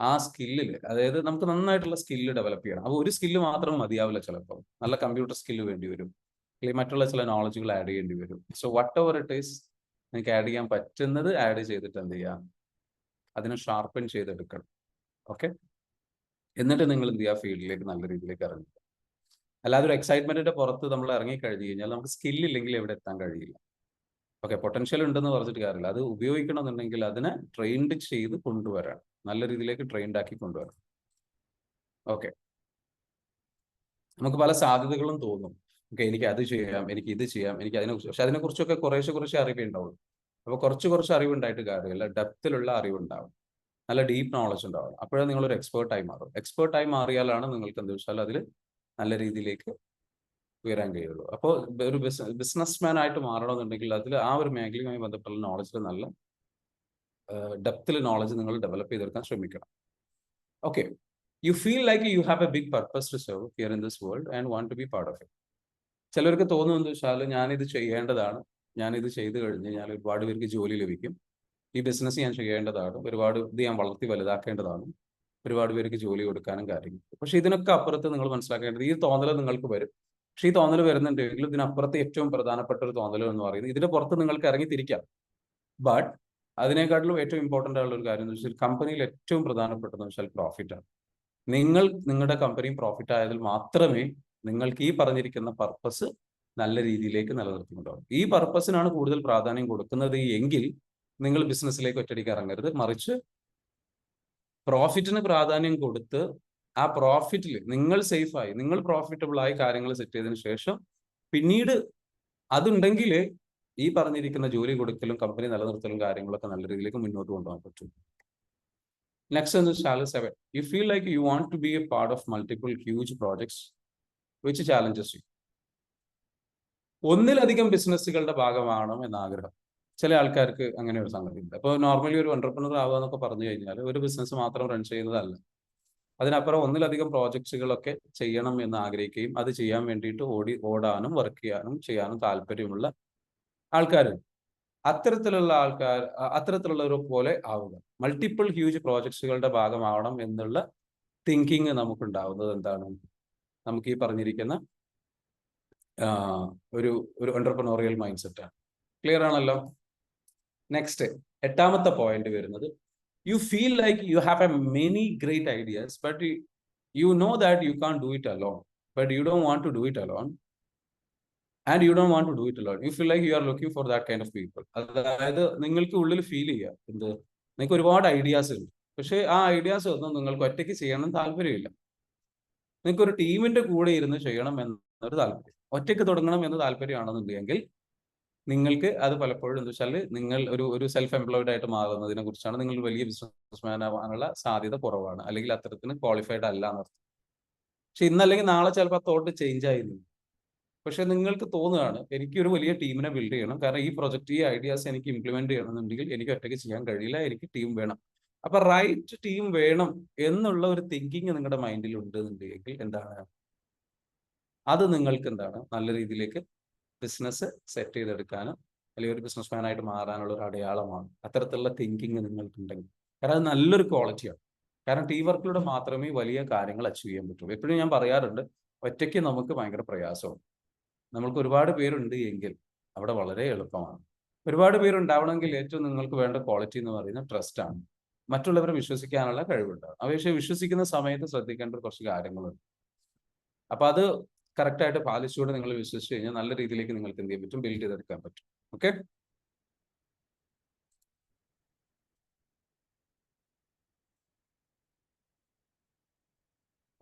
ആ സ്കില്ലിൽ അതായത് നമുക്ക് നന്നായിട്ടുള്ള സ്കില്ല് ഡെവലപ്പ് ചെയ്യണം. അപ്പോൾ ഒരു സ്കില്ല് മാത്രം മതിയാവില്ല ചിലപ്പോൾ. നല്ല കമ്പ്യൂട്ടർ സ്കില്ല് വേണ്ടി വരും. മറ്റുള്ള ചില നോളജുകൾ ആഡ് ചെയ്യേണ്ടി വരും. So whatever it is നിങ്ങൾക്ക് ആഡ് ചെയ്യാൻ പറ്റുന്നത് ആഡ് ചെയ്തിട്ട് എന്ത് ചെയ്യാം അതിനെ ഷാർപ്പൻ ചെയ്തെടുക്കണം. ഓക്കെ എന്നിട്ട് നിങ്ങൾ എന്ത് ചെയ്യുക? ഫീൽഡിലേക്ക് നല്ല രീതിയിലേക്ക് ഇറങ്ങുക. അല്ലാതെ ഒരു എക്സൈറ്റ്മെന്റിന്റെ പുറത്ത് നമ്മൾ ഇറങ്ങി കഴിഞ്ഞു കഴിഞ്ഞാൽ നമുക്ക് സ്കിൽ ഇല്ലെങ്കിൽ എവിടെ എത്താൻ കഴിയില്ല. ഓക്കെ പൊട്ടൻഷ്യൽ ഉണ്ടെന്ന് പറഞ്ഞിട്ട് കാര്യമില്ല. അത് ഉപയോഗിക്കണമെന്നുണ്ടെങ്കിൽ അതിനെ ട്രെയിൻഡ് ചെയ്ത് കൊണ്ടുവരണം. നല്ല രീതിയിലേക്ക് ട്രെയിൻഡ് ആക്കി കൊണ്ടുവരണം. ഓക്കെ നമുക്ക് പല സാധ്യതകളും തോന്നും. ഓക്കെ എനിക്ക് അത് ചെയ്യാം എനിക്ക് ഇത് ചെയ്യാം എനിക്ക് അതിനെ കുറിച്ച് പക്ഷെ അതിനെക്കുറിച്ചൊക്കെ കുറേശ്ശെ കുറച്ച് അറിവേ ഉണ്ടാവുള്ളൂ. അപ്പോൾ കുറച്ച് കുറച്ച് അറിവുണ്ടായിട്ട് കാര്യമില്ല ഡെപ്തിലുള്ള അറിവുണ്ടാവും. നല്ല ഡീപ്പ് നോളജ് ഉണ്ടാവും. അപ്പോഴേ നിങ്ങളൊരു എക്സ്പേർട്ടായി മാറും. എക്സ്പേർട്ടായി മാറിയാലാണ് നിങ്ങൾക്ക് എന്താ വെച്ചാൽ അതിൽ നല്ല രീതിയിലേക്ക് ഉയരാൻ കഴിയുള്ളൂ. അപ്പോൾ ഒരു ബിസിനസ് മാൻ ആയിട്ട് മാറണമെന്നുണ്ടെങ്കിൽ അതിൽ ആ ഒരു മേഖലയുമായി ബന്ധപ്പെട്ട നോളജിൽ നല്ല ഡെപ്തിൽ നോളജ് നിങ്ങൾ ഡെവലപ്പ് ചെയ്തെടുക്കാൻ ശ്രമിക്കണം. Okay. You feel like you have a big purpose to serve here in this world and want to be part of it ചിലർക്ക് തോന്നുന്നത് വെച്ചാൽ ഞാനിത് ചെയ്യേണ്ടതാണ്. ഞാനിത് ചെയ്തു കഴിഞ്ഞ് ഞാൻ ഒരുപാട് പേർക്ക് ജോലി ലഭിക്കും. ഈ ബിസിനസ് ഞാൻ ചെയ്യേണ്ടതാണ്. ഒരുപാട് ഇത് ഞാൻ വളർത്തി വലുതാക്കേണ്ടതാണ്. ഒരുപാട് പേർക്ക് ജോലി കൊടുക്കാനും കാര്യങ്ങൾ പക്ഷെ ഇതിനൊക്കെ അപ്പുറത്ത് നിങ്ങൾ മനസ്സിലാക്കേണ്ടത് ഈ തോന്നൽ നിങ്ങൾക്ക് വരും. പക്ഷെ ഈ തോന്നൽ വരുന്നുണ്ടെങ്കിൽ ഇതിനപ്പുറത്ത് ഏറ്റവും പ്രധാനപ്പെട്ട ഒരു തോന്നൽ എന്ന് പറയുന്നത് ഇതിന്റെ പുറത്ത് നിങ്ങൾക്ക് ഇറങ്ങി തിരിക്കാം. ബട്ട് അതിനേക്കാട്ടിലും ഏറ്റവും ഇമ്പോർട്ടന്റ് ആയുള്ള ഒരു കാര്യം എന്ന് വെച്ചാൽ കമ്പനിയിൽ ഏറ്റവും പ്രധാനപ്പെട്ടതെന്ന് വെച്ചാൽ പ്രോഫിറ്റ് ആണ്. നിങ്ങൾ നിങ്ങളുടെ കമ്പനി പ്രോഫിറ്റ് ആയതിൽ മാത്രമേ നിങ്ങൾക്ക് ഈ പറഞ്ഞിരിക്കുന്ന പർപ്പസ് നല്ല രീതിയിലേക്ക് നിലനിർത്തിക്കൊണ്ടാവും ഈ പർപ്പസിനാണ് കൂടുതൽ പ്രാധാന്യം കൊടുക്കുന്നത് എങ്കിൽ നിങ്ങൾ ബിസിനസ്സിലേക്ക് ഒറ്റടിക്ക് ഇറങ്ങരുത്. മറിച്ച് പ്രോഫിറ്റിന് പ്രാധാന്യം കൊടുത്ത് ആ പ്രോഫിറ്റിൽ നിങ്ങൾ സേഫായി നിങ്ങൾ പ്രോഫിറ്റബിൾ ആയി കാര്യങ്ങൾ സെറ്റ് ചെയ്തതിനു ശേഷം പിന്നീട് അതുണ്ടെങ്കിൽ ഈ പറഞ്ഞിരിക്കുന്ന ജോലി കൊടുക്കലും കമ്പനി നിലനിർത്തലും കാര്യങ്ങളൊക്കെ നല്ല രീതിയിലേക്ക് മുന്നോട്ട് കൊണ്ടുപോകാൻ പറ്റും. നെക്സ്റ്റ് എന്ന് വെച്ചാൽ seven you feel like you want to be a part of multiple huge projects which challenges you ഒന്നിലധികം ബിസിനസ്സുകളുടെ ഭാഗമാകണം എന്ന ആഗ്രഹം ചില ആൾക്കാർക്ക് അങ്ങനെ ഒരു സംഗതി ഉണ്ട് അപ്പോൾ നോർമലി ഒരു എന്റർപ്രണർ ആവുക എന്നൊക്കെ പറഞ്ഞു കഴിഞ്ഞാൽ ഒരു ബിസിനസ് മാത്രം റൺ ചെയ്യുന്നതല്ല. അതിനപ്പുറം ഒന്നിലധികം പ്രോജക്ട്സുകളൊക്കെ ചെയ്യണം എന്ന് ആഗ്രഹിക്കുകയും അത് ചെയ്യാൻ വേണ്ടിയിട്ട് ഓടി ഓടാനും വർക്ക് ചെയ്യാനും ചെയ്യാനും താല്പര്യമുള്ള ആൾക്കാരുണ്ട്. അത്തരത്തിലുള്ള ആൾക്കാർ അത്തരത്തിലുള്ളവരെ പോലെ ആവുക. മൾട്ടിപ്പിൾ ഹ്യൂജ് പ്രോജക്ട്സുകളുടെ ഭാഗമാവണം എന്നുള്ള തിങ്കിങ് നമുക്കുണ്ടാവുന്നത് എന്താണ്? നമുക്ക് ഈ പറഞ്ഞിരിക്കുന്ന ഒരു ഒരു എന്റർപ്രണോറിയൽ മൈൻഡ് സെറ്റാണ് ക്ലിയർ ആണല്ലോ? നെക്സ്റ്റ് എട്ടാമത്തെ പോയിന്റ് വരുന്നത് you feel like you have a many great ideas but you know that you can do it alone but you don't want to do it alone and you don't want to do it alone you feel like you are looking for that kind of people അതായത് നിങ്ങൾക്ക് ഉള്ളിൽ ഫീൽ ചെയ്യുക. എന്ത്? നിങ്ങൾക്ക് ഒരുപാട് ഐഡിയാസ് ഉണ്ട്. പക്ഷേ ആ ഐഡിയാസ് ഒന്നും നിങ്ങൾക്ക് ഒറ്റയ്ക്ക് ചെയ്യണം താല്പര്യമില്ല. നിങ്ങൾക്ക് ഒരു ടീമിന്റെ കൂടെ ഇരുന്ന് ചെയ്യണം എന്നൊരു താല്പര്യം. ഒറ്റയ്ക്ക് തുടങ്ങണം എന്ന് താല്പര്യമാണെന്നുണ്ടെങ്കിൽ നിങ്ങൾക്ക് അത് പലപ്പോഴും എന്താ വെച്ചാൽ നിങ്ങൾ ഒരു ഒരു സെൽഫ് എംപ്ലോയിഡ് ആയിട്ട് മാറുന്നതിനെ കുറിച്ചാണ് നിങ്ങൾ വലിയ ബിസിനസ്മാൻ ആവാനുള്ള സാധ്യത കുറവാണ്. അല്ലെങ്കിൽ അത്തരത്തിന് ക്വാളിഫൈഡ് അല്ല എന്നർത്ഥം പക്ഷെ ഇന്നല്ലെങ്കിൽ നാളെ ചിലപ്പോൾ ആ തോട്ട് ചേഞ്ച് ആയിരുന്നു. പക്ഷെ നിങ്ങൾക്ക് തോന്നുകയാണ് എനിക്ക് ഒരു വലിയ ടീമിനെ ബിൽഡ് ചെയ്യണം. കാരണം ഈ പ്രൊജക്ട് ഈ ഐഡിയാസ് എനിക്ക് ഇംപ്ലിമെന്റ് ചെയ്യണമെന്നുണ്ടെങ്കിൽ എനിക്ക് ഒറ്റയ്ക്ക് ചെയ്യാൻ കഴിയില്ല. എനിക്ക് ടീം വേണം. അപ്പൊ റൈറ്റ് ടീം വേണം എന്നുള്ള ഒരു തിങ്കിങ് നിങ്ങളുടെ മൈൻഡിൽ ഉണ്ട് എന്നുണ്ടെങ്കിൽ എന്താണ്? അത് നിങ്ങൾക്ക് എന്താണ്? നല്ല രീതിയിലേക്ക് ബിസിനസ് സെറ്റ് ചെയ്തെടുക്കാനും അല്ലെങ്കിൽ ഒരു ബിസിനസ് ആയിട്ട് മാറാനുള്ള ഒരു അടയാളമാണ് അത്തരത്തിലുള്ള തിങ്കിങ് നിങ്ങൾക്കുണ്ടെങ്കിൽ. കാരണം അത് നല്ലൊരു ക്വാളിറ്റിയാണ് കാരണം ടീം വർക്കിലൂടെ മാത്രമേ വലിയ കാര്യങ്ങൾ അച്ചീവ് ചെയ്യാൻ പറ്റുള്ളൂ. എപ്പോഴും ഞാൻ പറയാറുണ്ട് ഒറ്റയ്ക്ക് നമുക്ക് ഭയങ്കര പ്രയാസമാണ്. നമ്മൾക്ക് ഒരുപാട് പേരുണ്ട് എങ്കിൽ അവിടെ വളരെ എളുപ്പമാണ്. ഒരുപാട് പേരുണ്ടാവണമെങ്കിൽ ഏറ്റവും നിങ്ങൾക്ക് വേണ്ട ക്വാളിറ്റി എന്ന് പറയുന്നത് ട്രസ്റ്റ് ആണ്. മറ്റുള്ളവരെ വിശ്വസിക്കാനുള്ള കഴിവുണ്ടാവും. ആ വിശ്വസിക്കുന്ന സമയത്ത് ശ്രദ്ധിക്കേണ്ട കുറച്ച് കാര്യങ്ങളുണ്ട്. അപ്പൊ അത് കറക്റ്റായിട്ട് പാലിച്ചുകൊണ്ട് നിങ്ങൾ വിശ്വസിച്ച് കഴിഞ്ഞാൽ നല്ല രീതിയിലേക്ക് നിങ്ങൾക്ക് എന്ത് ചെയ്യാൻ പറ്റും? ബിൽഡ് ചെയ്തെടുക്കാൻ പറ്റും. ഓക്കെ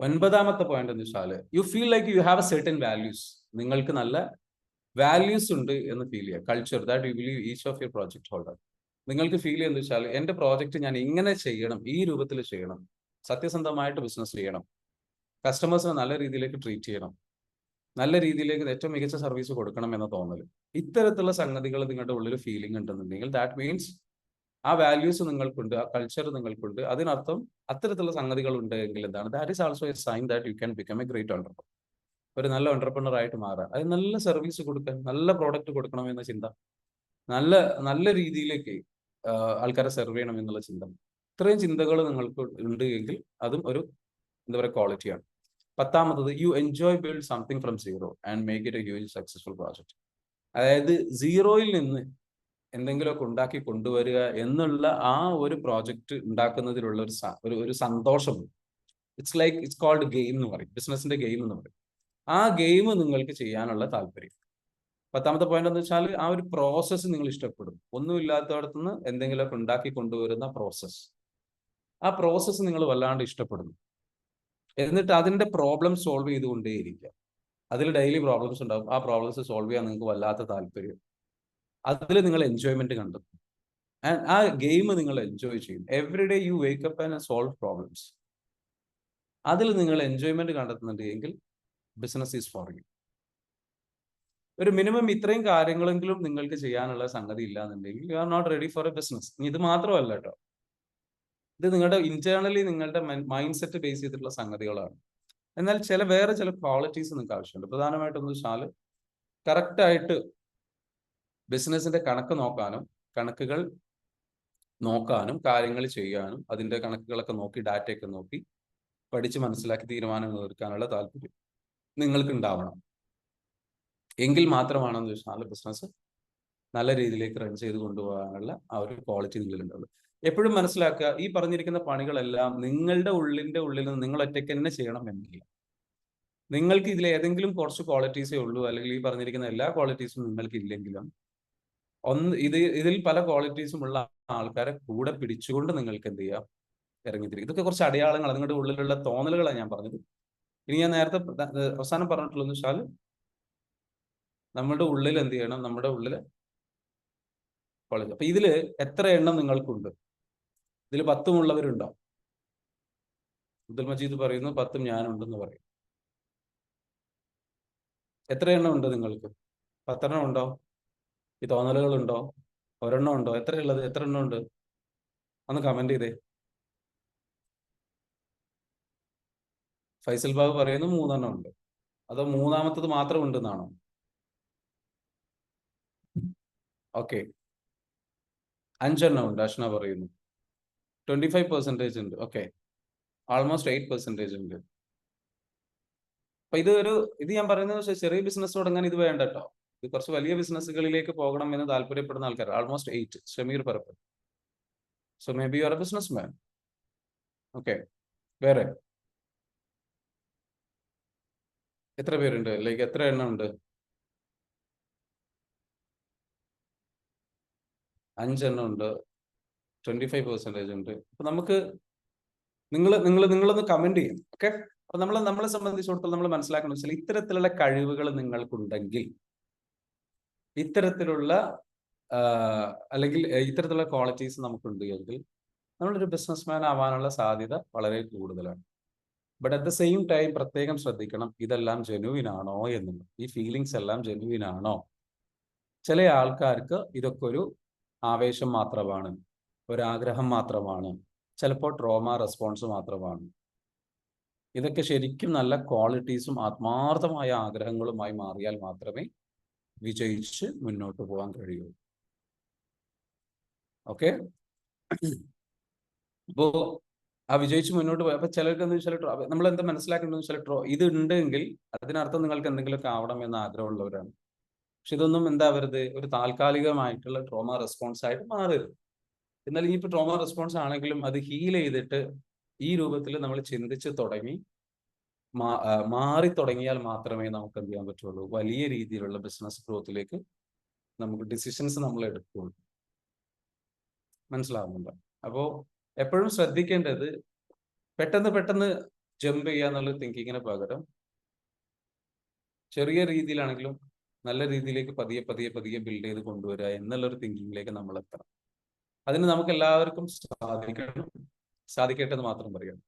ഒൻപതാമത്തെ പോയിന്റ് എന്ന് വെച്ചാൽ you feel like you have a certain values നിങ്ങൾക്ക് നല്ല വാല്യൂസ് ഉണ്ട് എന്ന് ഫീൽ ചെയ്യുക. Culture that you believe each of your project holder നിങ്ങൾക്ക് ഫീൽ ചെയ്യുന്നത് വെച്ചാൽ എന്റെ പ്രോജക്റ്റ് ഞാൻ ഇങ്ങനെ ചെയ്യണം ഈ രൂപത്തിൽ ചെയ്യണം സത്യസന്ധമായിട്ട് ബിസിനസ് ചെയ്യണം കസ്റ്റമേഴ്സിനെ നല്ല രീതിയിലേക്ക് ട്രീറ്റ് ചെയ്യണം നല്ല രീതിയിലേക്ക് ഏറ്റവും മികച്ച സർവീസ് കൊടുക്കണം എന്ന തോന്നൽ ഇത്തരത്തിലുള്ള സംഗതികൾ നിങ്ങളുടെ ഉള്ളിൽ ഫീലിംഗ് ഉണ്ടെന്നുണ്ടെങ്കിൽ ദാറ്റ് മീൻസ് ആ വാല്യൂസ് നിങ്ങൾക്കുണ്ട് ആ കൾച്ചർ നിങ്ങൾക്കുണ്ട് അതിനർത്ഥം അത്തരത്തിലുള്ള സംഗതികൾ ഉണ്ടെങ്കിൽ എന്താണ്? That is also a sign that you can become a great entrepreneur ഒരു നല്ല ഓണ്ടർപ്രണർ ആയിട്ട് മാറുക. അത് നല്ല സർവീസ് കൊടുക്കാൻ നല്ല പ്രോഡക്റ്റ് കൊടുക്കണം എന്ന ചിന്ത നല്ല നല്ല രീതിയിലേക്ക് ആൾക്കാരെ സെർവ് ചെയ്യണം എന്നുള്ള ചിന്ത. ഇത്രയും ചിന്തകൾ നിങ്ങൾക്ക് ഉണ്ട് എങ്കിൽ അതും ഒരു എന്താ പറയുക ക്വാളിറ്റിയാണ് പത്താമത്തത് you enjoy build something from zero and make it a huge successful project അതായത് സീറോയിൽ നിന്ന് എന്തെങ്കിലുമൊക്കെ ഉണ്ടാക്കി കൊണ്ടുവരിക എന്നുള്ള ആ ഒരു പ്രോജക്റ്റ് ഉണ്ടാക്കുന്നതിലുള്ള ഒരു ഒരു സന്തോഷം. It's like it's called game എന്ന് പറയും. ബിസിനസിന്റെ ഗെയിം എന്ന് പറയും. ആ ഗെയിം നിങ്ങൾക്ക് ചെയ്യാനുള്ള താല്പര്യം. പത്താമത്തെ പോയിന്റ് എന്ന് വെച്ചാൽ ആ ഒരു പ്രോസസ്സ് നിങ്ങൾ ഇഷ്ടപ്പെടും ഒന്നുമില്ലാത്തടത്തുനിന്ന് എന്തെങ്കിലുമൊക്കെ ഉണ്ടാക്കി കൊണ്ടുവരുന്ന പ്രോസസ്സ് ആ പ്രോസസ്സ് നിങ്ങൾ വല്ലാണ്ട് ഇഷ്ടപ്പെടുന്നു. എന്നിട്ട് അതിന്റെ പ്രോബ്ലം സോൾവ് ചെയ്തുകൊണ്ടേയിരിക്കുക. അതിൽ ഡെയിലി പ്രോബ്ലംസ് ഉണ്ടാവും. ആ പ്രോബ്ലംസ് സോൾവ് ചെയ്യാൻ നിങ്ങൾക്ക് വല്ലാത്ത താല്പര്യം. അതിൽ നിങ്ങൾ എൻജോയ്മെന്റ് കണ്ടെത്തും. ആ ഗെയിം നിങ്ങൾ എൻജോയ് ചെയ്യും. Every day you wake up and solve problems അതിൽ നിങ്ങൾ എൻജോയ്മെന്റ് കണ്ടെത്തുന്നുണ്ട് എങ്കിൽ ബിസിനസ് ഈസ് ഫോർ യു ഒരു മിനിമം ഇത്രയും കാര്യങ്ങളെങ്കിലും നിങ്ങൾക്ക് ചെയ്യാനുള്ള സംഗതി ഇല്ലാന്നുണ്ടെങ്കിൽ you are not ready for a business ഇത് മാത്രമല്ല കേട്ടോ ഇത് നിങ്ങളുടെ ഇന്റേണലി നിങ്ങളുടെ മൈൻഡ് സെറ്റ് ബേസ് ചെയ്തിട്ടുള്ള സംഗതികളാണ്. എന്നാൽ ചില വേറെ ചില ക്വാളിറ്റീസ് നിങ്ങൾക്ക് ആവശ്യമുണ്ട്. പ്രധാനമായിട്ടൊന്ന് വെച്ചാൽ കറക്റ്റായിട്ട് ബിസിനസിന്റെ കണക്ക് നോക്കാനും കണക്കുകൾ നോക്കാനും കാര്യങ്ങൾ ചെയ്യാനും അതിന്റെ കണക്കുകളൊക്കെ നോക്കി ഡാറ്റയൊക്കെ നോക്കി പഠിച്ച് മനസ്സിലാക്കി തീരുമാനങ്ങൾ എടുക്കാനുള്ള താല്പര്യം നിങ്ങൾക്ക് ഉണ്ടാവണം എങ്കിൽ മാത്രമാണെന്ന് വെച്ചാൽ ബിസിനസ് നല്ല രീതിയിലേക്ക് റൺ ചെയ്ത് കൊണ്ടുപോകാനുള്ള ആ ഒരു ക്വാളിറ്റി നിങ്ങളിലുണ്ടാവുള്ളൂ. എപ്പോഴും മനസ്സിലാക്കുക ഈ പറഞ്ഞിരിക്കുന്ന പണികളെല്ലാം നിങ്ങളുടെ ഉള്ളിന്റെ ഉള്ളിൽ നിന്ന് നിങ്ങൾ ഒറ്റയ്ക്ക് തന്നെ ചെയ്യണം എന്നില്ല. നിങ്ങൾക്ക് ഇതിൽ ഏതെങ്കിലും കുറച്ച് ക്വാളിറ്റീസേ ഉള്ളൂ അല്ലെങ്കിൽ ഈ പറഞ്ഞിരിക്കുന്ന എല്ലാ ക്വാളിറ്റീസും നിങ്ങൾക്ക് ഇല്ലെങ്കിലും ഒന്ന് ഇത് ഇതിൽ പല ക്വാളിറ്റീസും ഉള്ള ആൾക്കാരെ കൂടെ പിടിച്ചുകൊണ്ട് നിങ്ങൾക്ക് എന്ത് ചെയ്യാം? ഇറങ്ങിത്തിരിക്കും ഇതൊക്കെ കുറച്ച് അടയാളങ്ങൾ നിങ്ങളുടെ ഉള്ളിലുള്ള തോന്നലുകളാണ് ഞാൻ പറഞ്ഞത്. ഇനി ഞാൻ നേരത്തെ അവസാനം പറഞ്ഞിട്ടുള്ളതെന്ന് വെച്ചാൽ നമ്മുടെ ഉള്ളിൽ എന്ത് ചെയ്യണം? നമ്മുടെ ഉള്ളിൽ കോളേജ് അപ്പൊ ഇതിൽ എത്ര എണ്ണം നിങ്ങൾക്കുണ്ട്? ഇതിൽ പത്തും ഉള്ളവരുണ്ടോ? അബ്ദുൽ മജീദ് പറയുന്നു പത്തും ഞാനുണ്ടെന്ന് പറയും. എത്ര എണ്ണം ഉണ്ട് നിങ്ങൾക്ക്? പത്തെണ്ണം ഉണ്ടോ? ഈ തോന്നലുകളുണ്ടോ ഒരെണ്ണം ഉണ്ടോ? എത്ര ഉള്ളത്? എത്ര എണ്ണം ഉണ്ട്? ഒന്ന് കമന്റ് ചെയ്തേ. ഫൈസൽ ബാബു പറയുന്നു മൂന്നെണ്ണം ഉണ്ട്. അതോ മൂന്നാമത്തത് മാത്രം ഉണ്ടെന്നാണോ? ഓക്കെ. അഞ്ചെണ്ണം ഉണ്ട് അഷ്ന പറയുന്നു. ട്വന്റി ഫൈവ് പെർസെന്റേജ് ഉണ്ട്. ഓക്കെ. ആൾമോസ്റ്റ് എയ്റ്റ് പെർസെന്റേജ് ഉണ്ട്. അപ്പൊ ഇത് ഒരു ഇത് ഞാൻ പറയുന്നത് ചെറിയ ബിസിനസ് തുടങ്ങാൻ ഇത് വേണ്ട കേട്ടോ. ഇത് കുറച്ച് വലിയ ബിസിനസ്സുകളിലേക്ക് പോകണം എന്ന് താല്പര്യപ്പെടുന്ന ആൾക്കാർ almost eight Shameer പറപ്പ്. So maybe you are a businessman okay. വേറെ? എത്ര പേരുണ്ട്? ലൈക്ക് എത്ര എണ്ണം ഉണ്ട്? അഞ്ചെണ്ണം ഉണ്ട് ട്വന്റി ഫൈവ് പെർസെന്റേജ് ഉണ്ട്. അപ്പൊ നമുക്ക് നിങ്ങൾ നിങ്ങൾ നിങ്ങളൊന്ന് കമന്റ് ചെയ്യും ഓക്കെ അപ്പൊ നമ്മൾ നമ്മളെ സംബന്ധിച്ചിടത്തോളം നമ്മൾ മനസ്സിലാക്കണം വെച്ചാൽ ഇത്തരത്തിലുള്ള കഴിവുകൾ നിങ്ങൾക്കുണ്ടെങ്കിൽ ഇത്തരത്തിലുള്ള അല്ലെങ്കിൽ ഇത്തരത്തിലുള്ള ക്വാളിറ്റീസ് നമുക്കുണ്ട് എങ്കിൽ നമ്മളൊരു ബിസിനസ്മാൻ ആവാനുള്ള സാധ്യത വളരെ കൂടുതലാണ്. But at the same time പ്രത്യേകം ശ്രദ്ധിക്കണം ഇതെല്ലാം ജെനുവിൻ ആണോ എന്നുള്ളത്. ഈ ഫീലിങ്സ് എല്ലാം ജെനുവിൻ ആണോ? ചില ആൾക്കാർക്ക് ഇതൊക്കെ ഒരു ആവേശം മാത്രമാണ് ഒരാഗ്രഹം മാത്രമാണ് ചിലപ്പോൾ ട്രോമ റെസ്പോൺസ് മാത്രമാണ്. ഇതൊക്കെ ശരിക്കും നല്ല ക്വാളിറ്റീസും ആത്മാർത്ഥമായ ആഗ്രഹങ്ങളുമായി മാറിയാൽ മാത്രമേ വിജയിച്ച് മുന്നോട്ട് പോകാൻ കഴിയൂ. ഓക്കെ അപ്പോ ആ വിജയിച്ച് മുന്നോട്ട് പോയി. അപ്പൊ ചിലർക്ക് എന്താ വെച്ചാൽ നമ്മൾ എന്താ മനസ്സിലാക്കേണ്ടതെന്ന് വെച്ചാൽ ട്രോ ഇത് ഉണ്ടെങ്കിൽ അതിനർത്ഥം നിങ്ങൾക്ക് എന്തെങ്കിലുമൊക്കെ ആവണം എന്ന് ആഗ്രഹമുള്ളവരാണ്. പക്ഷെ ഇതൊന്നും എന്താവരുത് ഒരു താൽക്കാലികമായിട്ടുള്ള ട്രോമ റെസ്പോൺസ് ആയിട്ട് മാറരുത്. എന്നാൽ ഇനിയിപ്പോൾ ട്രോമ റെസ്പോൺസ് ആണെങ്കിലും അത് ഹീൽ ചെയ്തിട്ട് ഈ രൂപത്തിൽ നമ്മൾ ചിന്തിച്ച് തുടങ്ങി മാറി തുടങ്ങിയാൽ മാത്രമേ നമുക്ക് എന്ത് ചെയ്യാൻ പറ്റുള്ളൂ? വലിയ രീതിയിലുള്ള ബിസിനസ് ഗ്രോത്തിലേക്ക് നമുക്ക് ഡിസിഷൻസ് നമ്മൾ എടുക്കുള്ളൂ. മനസ്സിലാവുന്നുണ്ട്? അപ്പോൾ എപ്പോഴും ശ്രദ്ധിക്കേണ്ടത് പെട്ടെന്ന് പെട്ടെന്ന് ജമ്പ് ചെയ്യാന്നുള്ള തിങ്കിങ്ങിന് പകരം ചെറിയ രീതിയിലാണെങ്കിലും നല്ല രീതിയിലേക്ക് പതിയെ പതിയെ പതിയെ ബിൽഡ് ചെയ്ത് കൊണ്ടുവരിക എന്നുള്ളൊരു തിങ്കിങ്ങിലേക്ക് നമ്മൾ എത്തണം അതിന് നമുക്ക് എല്ലാവർക്കും സാധിക്കണം. സാധിക്കട്ടെ എന്ന് മാത്രം പറയാം.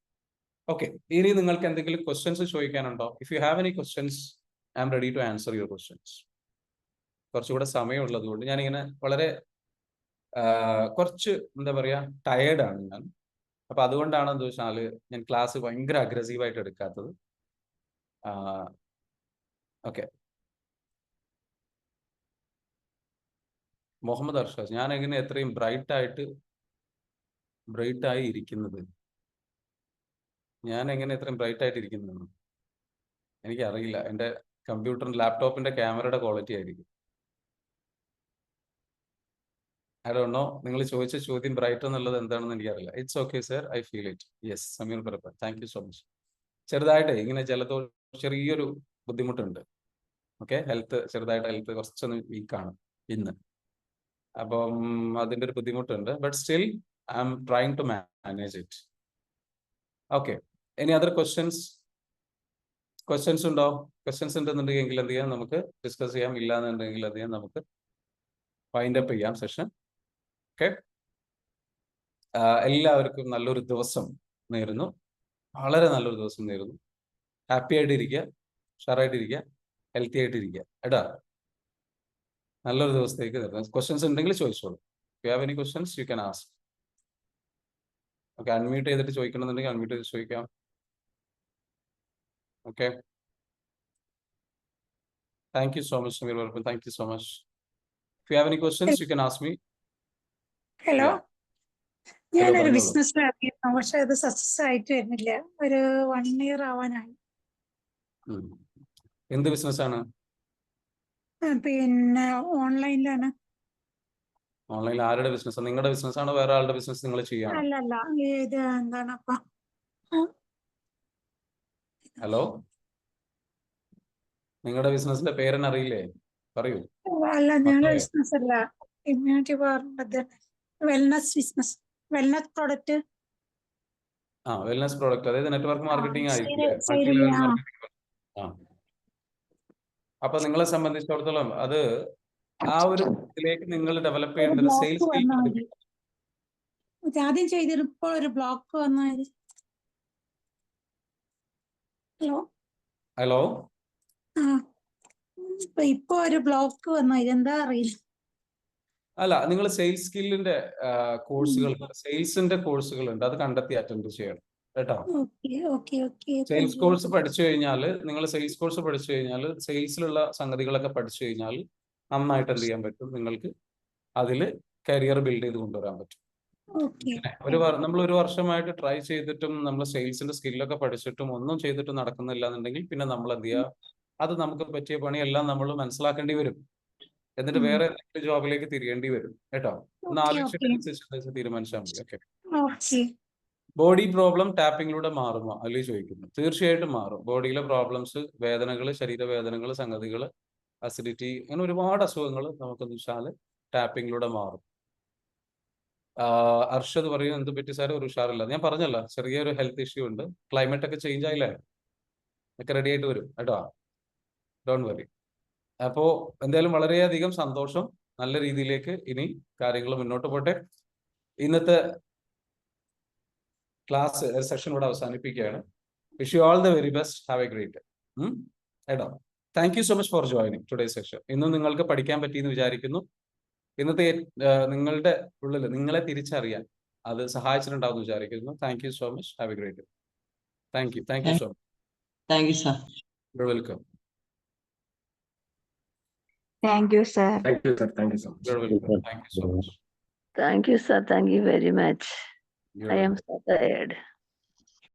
ഓക്കെ ഇനി നിങ്ങൾക്ക് എന്തെങ്കിലും questions ചോദിക്കാനുണ്ടോ? If you have any questions I am ready to answer your questions കുറച്ചുകൂടെ സമയമുള്ളത് കൊണ്ട് ഞാനിങ്ങനെ വളരെ കുറച്ച് എന്താ പറയാ ടയേർഡാണ് ഞാൻ. അപ്പൊ അതുകൊണ്ടാണ് എന്താ വെച്ചാൽ ഞാൻ ക്ലാസ് ഭയങ്കര അഗ്രസീവായിട്ട് എടുക്കാത്തത്. ഓക്കെ മുഹമ്മദ് അർഷാസ് ഞാൻ എങ്ങനെ എത്രയും ബ്രൈറ്റ് ആയിട്ട് ബ്രൈറ്റ് ആയി ഇരിക്കുന്നത് ഞാൻ എങ്ങനെ എത്രയും ബ്രൈറ്റ് ആയിട്ട് ഇരിക്കുന്നത് എനിക്കറിയില്ല. എന്റെ കമ്പ്യൂട്ടറിന്റെ ലാപ്ടോപ്പിന്റെ ക്യാമറയുടെ ക്വാളിറ്റി ആയിരിക്കും. ഐ നോ നിങ്ങൾ ചോദിച്ച ചോദ്യം ബ്രൈറ്റ് എന്നുള്ളത് എന്താണെന്ന് എനിക്കറിയില്ല. It's okay sir I feel it yes Sameer Parappa thank you so much ചെറുതായിട്ട് ഇങ്ങനെ ജലദോ ചെറിയൊരു ബുദ്ധിമുട്ടുണ്ട്. ഓക്കെ ഹെൽത്ത് ചെറുതായിട്ട് ഹെൽത്ത് കുറച്ചൊന്ന് വീക്കാണ് ഇന്ന്. അപ്പം അതിന്റെ ഒരു ബുദ്ധിമുട്ടുണ്ട്. But still I am trying to manage it okay any other questions questions ഉണ്ടോ? ക്വസ്റ്റ്യൻസ് ഉണ്ടെന്നുണ്ടെങ്കിൽ എന്ത് ചെയ്യാം? നമുക്ക് ഡിസ്കസ് ചെയ്യാം. ഇല്ല എന്നുണ്ടെങ്കിൽ എന്ത് ചെയ്യാം? നമുക്ക് വൈൻഡ് അപ്പ് ചെയ്യാം സെഷൻ ഓക്കെ എല്ലാവർക്കും നല്ലൊരു ദിവസം നേരുന്നു. വളരെ നല്ലൊരു ദിവസം നേരുന്നു. ഹാപ്പി ആയിട്ടിരിക്കുക. ഉഷാറായിട്ട് ഹെൽത്തി ആയിട്ടിരിക്കുക. എടാ നല്ലൊരു ദിവസത്തേക്ക് തരുന്നത് ക്വസ്റ്റ്യൻസ് ഉണ്ടെങ്കിൽ ചോദിച്ചോളൂ. You have any questions you can ask okay unmute ചെയ്തിട്ട് ചോദിക്കണമെന്നുണ്ടെങ്കിൽ അൺമ്യൂട്ട് ചെയ്ത് ചോദിക്കാം. Okay thank you so much Sameer വർപ്പൻ thank you so much if you have any questions you can ask me hello ഞാൻ ഞാനൊരു. ബിസിനസ് ഇറങ്ങിയിരുന്നു. പക്ഷെ അത് സക്സസ് ആയിട്ട് വരുന്നില്ല ഒരു വൺ ഇയർ ആവാനായി. എന്ത് ബിസിനസ് ആണ്? പിന്നെ ഓൺലൈനിലാണ്. ഓൺലൈനിൽ ആരുടെ ബിസിനസ് നിങ്ങളുടെ ബിസിനസ് ആണോ വേറെ ആളുടെ ബിസിനസ് നിങ്ങൾ ചെയ്യാണോ? അല്ലല്ല ഇത് എന്താണ് അപ്പൊ? ഹലോ? നിങ്ങളുടെ ബിസിനസിന്റെ പേരെന്നെ അറിയില്ലേ പറയൂ. അല്ല ഞങ്ങളുടെ ബിസിനസ് അല്ല ഇമ്മ്യൂണിറ്റി പവറിന്റെ വെൽനസ് ബിസിനസ് വെൽനസ് പ്രോഡക്റ്റ്. ആ വെൽനസ് പ്രോഡക്റ്റ്. അതായത് നെറ്റ്വർക്ക് മാർക്കറ്റിംഗ്. ആ, അപ്പൊ നിങ്ങളെ സംബന്ധിച്ചിടത്തോളം അത് ആ ഒരു ഇതിലേക്ക് നിങ്ങൾ ഡെവലപ്പ് ചെയ്യേണ്ടത് സെയിൽസ് ആദ്യം ചെയ്തിട്ട് ഒരു ബ്ലോക്ക് വന്നാൽ. ഹലോ? ഹലോ? ആ. ഇപ്പൊ ഇപ്പൊ ഒരു ബ്ലോക്ക് വന്നു ഇതെന്താ അറിയില്ല. അല്ല നിങ്ങൾ സെയിൽസ് സ്കില്ലിന്റെ കോഴ്സുകൾ സെയിൽസിന്റെ കോഴ്സുകൾ ഉണ്ട് അത് കണ്ടെത്തി അറ്റൻഡ് ചെയ്യണം. കേട്ടോ? സെയിൽസ് കോഴ്സ് പഠിച്ചു കഴിഞ്ഞാൽ നിങ്ങൾ സെയിൽസ് കോഴ്സ് പഠിച്ചു കഴിഞ്ഞാൽ സെയിൽസിലുള്ള സംഗതികളൊക്കെ പഠിച്ചു കഴിഞ്ഞാൽ നന്നായിട്ട് എന്ത് ചെയ്യാൻ പറ്റും? നിങ്ങൾക്ക് അതിൽ കരിയർ ബിൽഡ് ചെയ്ത് കൊണ്ടുവരാൻ പറ്റും. ഒരു നമ്മൾ ഒരു വർഷമായിട്ട് ട്രൈ ചെയ്തിട്ടും നമ്മൾ സെയിൽസിന്റെ സ്കില്ലൊക്കെ പഠിച്ചിട്ടും ഒന്നും ചെയ്തിട്ടും നടക്കുന്നില്ല എന്നുണ്ടെങ്കിൽ പിന്നെ നമ്മൾ എന്ത് ചെയ്യുക അത് നമുക്ക് പറ്റിയ പണിയെല്ലാം നമ്മൾ മനസ്സിലാക്കേണ്ടി വരും. എന്നിട്ട് വേറെ ജോബിലേക്ക് തിരിയേണ്ടി വരും. കേട്ടോ? ഒന്ന് ആലോചിച്ചിട്ട് തീരുമാനിച്ചാൽ മതി. ഓക്കെ. ബോഡി പ്രോബ്ലം ടാപ്പിങ്ങിലൂടെ മാറുമോ? അല്ലേ ചോദിക്കുന്നു. തീർച്ചയായിട്ടും മാറും. ബോഡിയിലെ പ്രോബ്ലംസ് വേദനകൾ ശരീരവേദനകൾ സംഗതികൾ അസിഡിറ്റി അങ്ങനെ ഒരുപാട് അസുഖങ്ങൾ നമുക്കെന്ന് വെച്ചാൽ ടാപ്പിങ്ങിലൂടെ മാറും. അർഷദ് പറയും എന്ത് പറ്റി സാർ ഒരു ഉഷാറില്ല. ഞാൻ പറഞ്ഞല്ല ചെറിയൊരു ഹെൽത്ത് ഇഷ്യൂ ഉണ്ട്. ക്ലൈമറ്റ് ഒക്കെ ചേഞ്ച് ആയില്ലേ? ഒക്കെ റെഡി ആയിട്ട് വരും. കേട്ടോ? ഡോണ്ട് വറി അപ്പോ എന്തായാലും വളരെയധികം സന്തോഷം. നല്ല രീതിയിലേക്ക് ഇനി കാര്യങ്ങൾ മുന്നോട്ട് പോട്ടെ. ഇന്നത്തെ ക്ലാസ് സെഷൻ ഇവിടെ അവസാനിപ്പിക്കുകയാണ്. Wish you all the very best have a great എടോ. Thank you so much for joining today session ഇന്നും നിങ്ങൾക്ക് പഠിക്കാൻ പറ്റിയെന്ന് വിചാരിക്കുന്നു. ഇന്നത്തെ നിങ്ങളുടെ ഉള്ളിൽ നിങ്ങളെ തിരിച്ചറിയാൻ അത് സഹായിച്ചിട്ടുണ്ടാവും വിചാരിക്കുന്നു. Thank you so much have a great thank you thank you so much sir. You welcome Thank you, sir. Thank you, sir. Thank you so much. You welcome thank you so much Thank you, sir. Thank you very much. I am so tired.